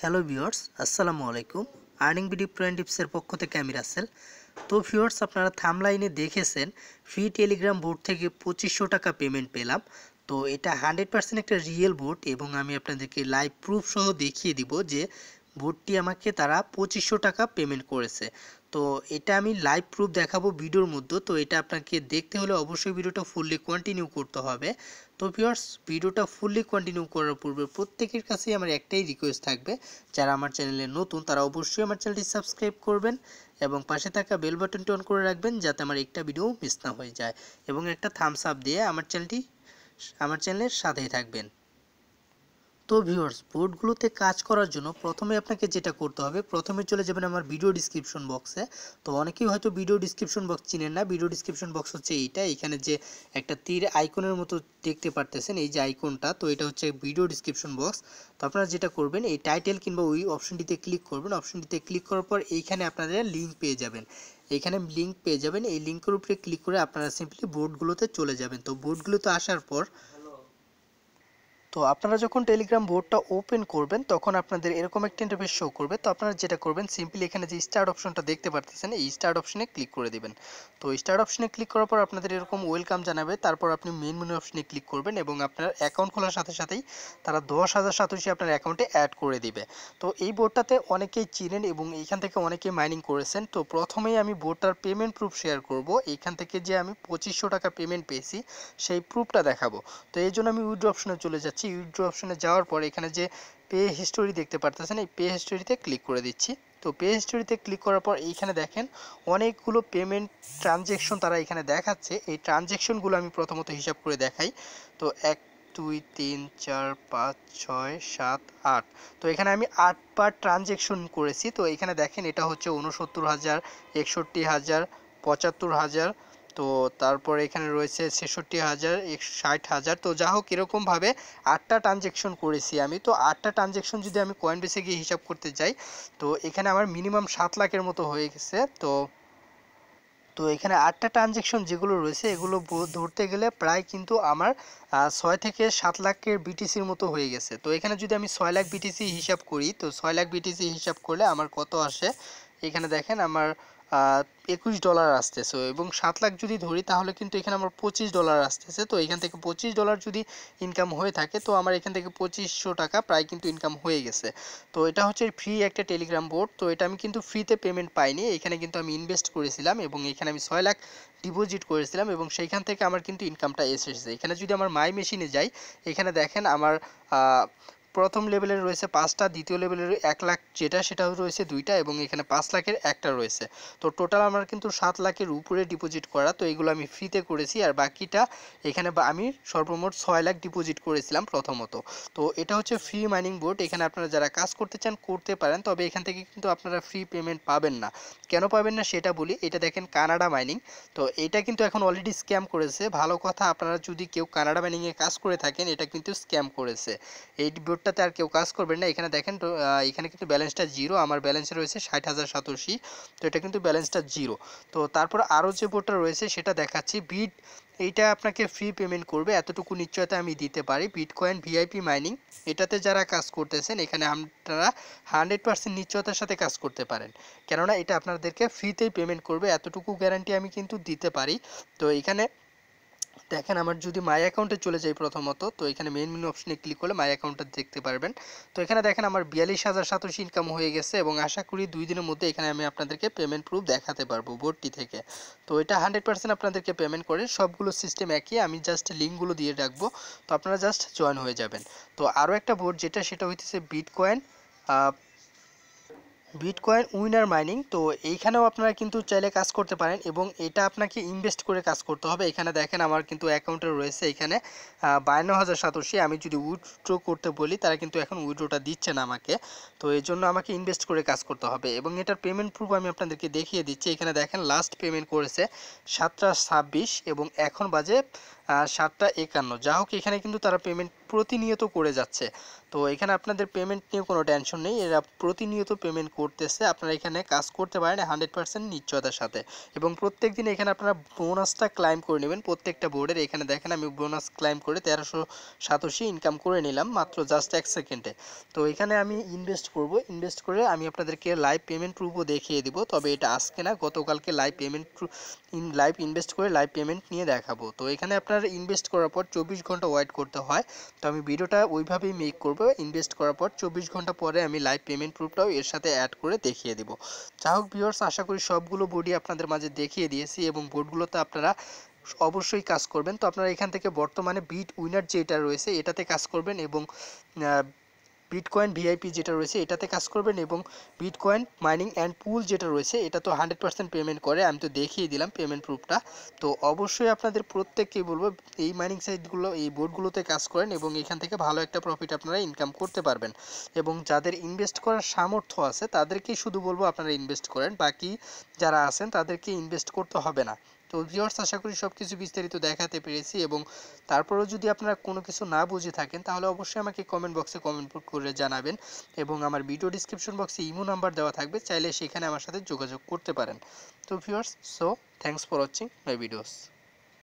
Hello viewers আসসালামু আলাইকুম earning BD প্রেন টিপসের পক্ষ থেকে আমি রাসেল। তো ভিউয়ার্স আপনারা থামলাইনে দেখেছেন ফ্রি টেলিগ্রাম বোর্ড থেকে পঁচিশশো টাকা পেমেন্ট পেলাম। তো, এটা হান্ড্রেড পার্সেন্ট একটা রিয়েল বোর্ড এবং আমি আপনাদেরকে লাইভ প্রুফ সহ দেখিয়ে দিব যে বোর্ডটি আমাকে তারা পঁচিশশো টাকা পেমেন্ট করেছে। তো এটা আমি লাইভ প্রুফ দেখাবো ভিডিওর মধ্যে, তো এটা আপনাকে দেখতে হলে অবশ্যই ভিডিওটা ফুললি কন্টিনিউ করতে হবে। তো ভিউয়ার্স ভিডিওটা ফুললি কন্টিনিউ করার পূর্বে প্রত্যেকের কাছেই আমার একটাই রিকোয়েস্ট থাকবে, যারা আমার চ্যানেলে নতুন, তারা অবশ্যই আমার চ্যানেলটি সাবস্ক্রাইব করবেন এবং পাশে থাকা বেল বাটনটি অন করে রাখবেন, যাতে আমার একটা ভিডিও মিস না হয়ে যায়। এবং একটা থামস আপ দিয়ে আমার চ্যানেলটি আমার চ্যানেলের সাথেই থাকবেন। তো ভিউয়ার্স বোর্ডগুলোতে কাজ করার জন্য প্রথমে আপনাকে যেটা করতে হবে, প্রথমে চলে যাবেন আমার ভিডিও ডিসক্রিপশন বক্সে তো অনেকেই হয়তো ভিডিও ডিসক্রিপশন বক্স চিনেন না। ভিডিও ডিসক্রিপশন বক্স হচ্ছে এইটা। এখানে যে একটা তীর আইকনের মতো দেখতে পারতেছেন, এই যে আইকনটা তো এটা হচ্ছে ভিডিও ডিসক্রিপশন বক্স তো আপনারা যেটা করবেন, এই টাইটেল কিংবা ওই অপশনটিতে ক্লিক করবেন। অপশনটিতে ক্লিক করার পর এইখানে আপনারা লিঙ্ক পেয়ে যাবেন। এখানে লিঙ্ক পেয়ে যাবেন। এই লিঙ্কের উপরে ক্লিক করে আপনারা সিম্পলি বোর্ডগুলোতে চলে যাবেন। তো বোর্ডগুলোতে আসার পর তো আপনারা যখন টেলিগ্রাম বোর্ডটা ওপেন করবেন, তখন আপনাদের এরকম একটা ইন্টারফেস শো করবে। তো আপনারা যেটা করবেন সিম্পলি এখানে যে স্টার্ট অপশনটা দেখতে পারতেছেন, এই স্টার্ট অপশনে ক্লিক করে দিবেন। তো স্টার্ট অপশনে ক্লিক করার পর আপনাদের এরকম ওয়েলকাম জানাবে। তারপর আপনি মেন মেনু অপশনে ক্লিক করবেন এবং আপনার অ্যাকাউন্ট খোলার সাথে সাথেই তারা দশ হাজার সাতশি আপনার অ্যাকাউন্টে অ্যাড করে দিবে। তো এই বোর্ডটাতে অনেকেই চিনেন এবং এইখান থেকে অনেকেই মাইনিং করেছেন। তো প্রথমেই আমি বোর্ডটার পেমেন্ট প্রুফ শেয়ার করব। এইখান থেকে যে আমি পঁচিশশো টাকা পেমেন্ট পেয়েছি, সেই প্রুফটা দেখাবো। তো এই জন্য আমি উইড্রো অপশনে চলে যাচ্ছি। উইড্রো অপশনে যাওয়ার পর এখানে যে পে হিস্টোরি দেখতে পারতেছেন, এই পে হিস্টোরিতে ক্লিক করে দিচ্ছি। তো পে হিস্টোরিতে ক্লিক করার পর এইখানে দেখেন অনেকগুলো পেমেন্ট ট্রানজেকশন তারা এখানে দেখাচ্ছে। এই ট্রানজেকশনগুলো আমি প্রথমত হিসাব করে দেখাই। তো এক, দুই, তিন, চার, পাঁচ, ছয়, সাত, আট। তো এখানে আমি আটবার ট্রানজেকশন করেছি। তো এখানে দেখেন এটা হচ্ছে উনসত্তর হাজার, একষট্টি হাজার, পঁচাত্তর হাজার তো তারপর এখানে রয়েছে ছেষট্টি হাজার ষাট হাজার। তো যা হোক, এরকমভাবে আটটা ট্রানজেকশন করেছি আমি। তো আটটা ট্রানজেকশন যদি আমি কয়েন বেসে গিয়ে হিসাব করতে যাই, তো এখানে আমার মিনিমাম সাত লাখের মতো হয়ে গেছে। তো তো এখানে আটটা ট্রানজেকশন যেগুলো রয়েছে, এগুলো ধরতে গেলে প্রায় কিন্তু আমার ছয় থেকে সাত লাখের বিটিসির মতো হয়ে গেছে। তো এখানে যদি আমি ছয় লাখ বিটিসি হিসাব করি, তো ছয় লাখ বিটিসি হিসাব করলে আমার কত আসে? এখানে দেখেন, আমার একুশ ডলার আসতেছে। এবং সাত লাখ যদি ধরি, তাহলে কিন্তু এখানে আমার পঁচিশ ডলার আসতেছে। তো এখান থেকে পঁচিশ ডলার যদি ইনকাম হয়ে থাকে, তো আমার এখান থেকে পঁচিশশো টাকা প্রায় কিন্তু ইনকাম হয়ে গেছে। তো এটা হচ্ছে ফ্রি একটা টেলিগ্রাম বোর্ড তো এটা আমি কিন্তু ফ্রিতে পেমেন্ট পাইনি। এখানে কিন্তু আমি ইনভেস্ট করেছিলাম এবং এখানে আমি ছয় লাখ ডিপোজিট করেছিলাম এবং সেইখান থেকে আমার কিন্তু ইনকামটা এসেছে। এখানে যদি আমার মাই মেশিনে যাই, এখানে দেখেন আমার প্রথম লেভেলের রয়েছে পাঁচটা, দ্বিতীয় লেভেলের এক লাখ যেটা সেটাও রয়েছে দুইটা এবং এখানে পাঁচ লাখের একটা রয়েছে। তো টোটাল আমার কিন্তু সাত লাখের উপরে ডিপোজিট করা, তো এগুলো আমি ফ্রিতে করেছি আর বাকিটা এখানে আমি সর্বমোট ছয় লাখ ডিপোজিট করেছিলাম প্রথমত। তো এটা হচ্ছে ফ্রি মাইনিং বোর্ড এখানে আপনারা যারা কাজ করতে চান করতে পারেন, তবে এখান থেকে কিন্তু আপনারা ফ্রি পেমেন্ট পাবেন না। কেন পাবেন না সেটা বলি, এটা দেখেন কানাডা মাইনিং তো এটা কিন্তু এখন অলরেডি স্ক্যাম করেছে। ভালো কথা, আপনারা যদি কেউ কানাডা মাইনিংয়ে কাজ করে থাকেন, এটা কিন্তু স্ক্যাম করেছে। এই বোর্ডটা আর কেউ কাজ করবেন না। এখানে দেখেন এখানে কিন্তু ব্যালেন্সটা জিরো আমার ব্যালেন্সে রয়েছে ষাট হাজার সাতাশি তো এটা কিন্তু ব্যালেন্সটা জিরো তো তারপর আরও যে বোর্ডটা রয়েছে, সেটা দেখাচ্ছি। বিট এইটা আপনাকে ফ্রি পেমেন্ট করবে, এতটুকু নিশ্চয়তা আমি দিতে পারি। বিটকয়েন ভিআইপি মাইনিং এটাতে যারা কাজ করতেছেন, এখানে আপনারা হান্ড্রেড পার্সেন্ট নিশ্চয়তার সাথে কাজ করতে পারেন। কেননা এটা আপনাদেরকে ফ্রিতেই পেমেন্ট করবে, এতটুকু গ্যারান্টি আমি কিন্তু দিতে পারি। তো এখানে দেখেন আমার যদি মাই অ্যাকাউন্টে চলে যাই প্রথমত, তো এখানে মেন মেনু অপশনে ক্লিক করলে মাই অ্যাকাউন্টটা দেখতে পারবেন। তো এখানে দেখেন আমার বিয়াল্লিশ হাজার সাতাশি ইনকাম হয়ে গেছে এবং আশা করি দুই দিনের মধ্যে এখানে আমি আপনাদেরকে পেমেন্ট প্রুফ দেখাতে পারব বোর্ডটি থেকে। তো এটা হান্ড্রেড পার্সেন্ট আপনাদেরকে পেমেন্ট করে, সবগুলো সিস্টেম একই, আমি জাস্ট লিঙ্কগুলো দিয়ে রাখব, তো আপনারা জাস্ট জয়েন হয়ে যাবেন। তো আরও একটা বোর্ড যেটা, সেটা হইতেছে বিটকয়েন বিটকয়েন উইনার মাইনিং তো এইখানেও আপনারা কিন্তু চাইলে কাজ করতে পারেন এবং এটা আপনাকে ইনভেস্ট করে কাজ করতে হবে। এখানে দেখেন আমার কিন্তু অ্যাকাউন্টে রয়েছে এখানে বায়ান্ন হাজার সাতাশি। আমি যদি উইথড্র করতে বলি, তারা কিন্তু এখন উইথড্রোটা দিচ্ছে না আমাকে। তো এই জন্য আমাকে ইনভেস্ট করে কাজ করতে হবে এবং এটার পেমেন্ট প্রুফ আমি আপনাদেরকে দেখিয়ে দিচ্ছি। এখানে দেখেন লাস্ট পেমেন্ট করেছে সাতটা ছাব্বিশ এবং এখন বাজে সাতটা একান্ন। যা হোক, এখানে কিন্তু তারা পেমেন্ট প্রতিনিয়ত করে যাচ্ছে। তো এখানে আপনাদের পেমেন্ট নিয়ে কোনো টেনশন নেই। এরা প্রতিনিয়ত পেমেন্ট করতেছে। আপনারা এখানে কাজ করতে পারেন হান্ড্রেড পার্সেন্ট নিশ্চয়তার সাথে। এবং প্রত্যেক দিন এখানে আপনারা বোনাসটা ক্লাইম করে নেবেন। প্রত্যেকটা বোর্ডের এখানে দেখেন, আমি বোনাস ক্লাইম করে তেরোশো সাতাশি ইনকাম করে নিলাম মাত্র জাস্ট এক সেকেন্ডে তো এখানে আমি ইনভেস্ট করব। ইনভেস্ট করে আমি আপনাদেরকে লাইভ পেমেন্ট প্রুফও দেখিয়ে দিব। তবে এটা আজকে না, গতকালকে লাইভ পেমেন্ট লাইভ ইনভেস্ট করে লাইভ পেমেন্ট নিয়ে দেখাবো। তো এখানে আপনার ইনভেস্ট করার পর চব্বিশ ঘণ্টা ওয়েট করতে হয়, তো আমি ভিডিওটা ওইভাবেই মেক করব। ইনভেস্ট করার পর চব্বিশ ঘণ্টা পরে আমি লাইভ পেমেন্ট প্রুফটাও এর সাথে অ্যাড করে দেখিয়ে দেবো। যা হোক ভিউয়ার্স আশা করি সবগুলো বোর্ডই আপনাদের মাঝে দেখিয়ে দিয়েছি এবং বোর্ডগুলোতে আপনারা অবশ্যই কাজ করবেন। তো আপনারা এখান থেকে বর্তমানে বিট উইনার যেটা রয়েছে, এটাতে কাজ করবেন এবং বিটকয়েন ভিআইপি যেটা রয়েছে, এটাতে কাজ করবেন এবং বিটকয়েন মাইনিং অ্যান্ড পুল যেটা রয়েছে, এটা তো হান্ড্রেড পার্সেন্ট পেমেন্ট করে। আমি তো দেখিয়ে দিলাম পেমেন্ট প্রুফটা তো অবশ্যই আপনাদের প্রত্যেককেই বলব, এই মাইনিং সাইটগুলো এই বোর্ডগুলোতে কাজ করেন এবং এখান থেকে ভালো একটা প্রফিট আপনারা ইনকাম করতে পারবেন। এবং যাদের ইনভেস্ট করার সামর্থ্য আছে, তাদেরকেই শুধু বলব আপনারা ইনভেস্ট করেন। বাকি যারা আছেন, তাদেরকে ইনভেস্ট করতে হবে না। তো ভিওর্স আশা করি সব কিছু বিস্তারিত দেখাতে পেরেছি এবং তারপরেও যদি আপনারা কোনো কিছু না বুঝে থাকেন, তাহলে অবশ্যই আমাকে কমেন্ট বক্সে কমেন্ট করে জানাবেন এবং আমার ভিডিও ডিসক্রিপশন বক্সে ইমো নাম্বার দেওয়া থাকবে, চাইলে সেখানে আমার সাথে যোগাযোগ করতে পারেন। তো viewers so thanks for watching my videos